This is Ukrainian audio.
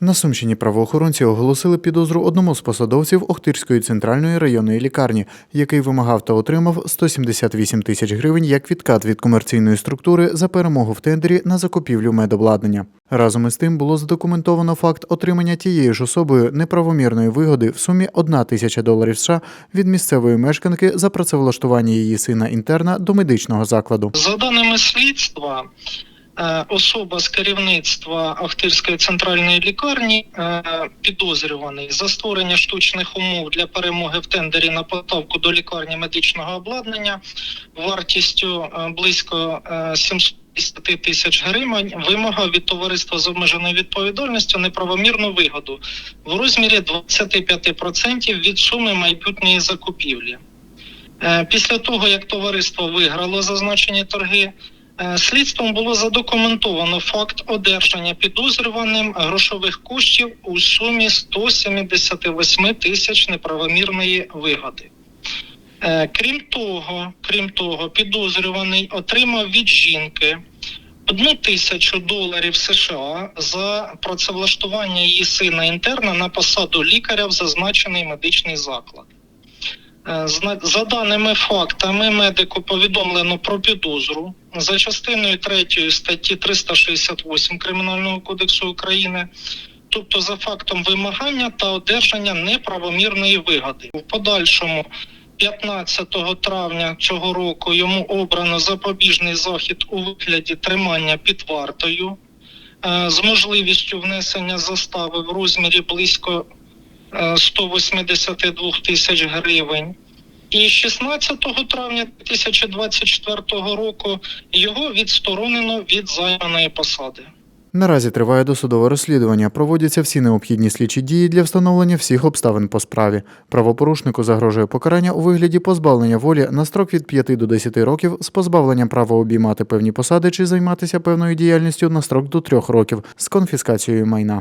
На Сумщині правоохоронці оголосили підозру одному з посадовців Охтирської центральної районної лікарні, який вимагав та отримав 178 тисяч гривень як відкат від комерційної структури за перемогу в тендері на закупівлю медобладнання. Разом із тим було задокументовано факт отримання тією ж особою неправомірної вигоди в сумі 1 тисяча доларів США від місцевої мешканки за працевлаштування її сина інтерна до медичного закладу. За даними слідства, особа з керівництва Ахтирської центральної лікарні е, підозрюваний за створення штучних умов для перемоги в тендері на поставку до лікарні медичного обладнання вартістю е, близько е, 750 тисяч гривень вимагав від товариства з обмеженою відповідальністю неправомірну вигоду в розмірі 25% від суми майбутньої закупівлі. Е, Після того, як товариство виграло зазначені торги, е, слідством було задокументовано факт одержання підозрюваним грошових коштів у сумі 178 тисяч неправомірної вигоди. Е, Крім того, крім того, підозрюваний отримав від жінки одну тисячу доларів США за працевлаштування її сина інтерна на посаду лікаря в зазначений медичний заклад. Е, За даними фактами, медику повідомлено про підозру за частиною 3 статті 368 Кримінального кодексу України, тобто за фактом вимагання та одержання неправомірної вигоди. В подальшому 15 травня цього року йому обрано запобіжний захід у вигляді тримання під вартою е, з можливістю внесення застави в розмірі близько 182 тисяч гривень. І 16 травня 2024 року його відсторонено від займаної посади. Наразі триває досудове розслідування. Проводяться всі необхідні слідчі дії для встановлення всіх обставин по справі. Правопорушнику загрожує покарання у вигляді позбавлення волі на строк від 5 до 10 років з позбавленням права обіймати певні посади чи займатися певною діяльністю на строк до 3 років з конфіскацією майна.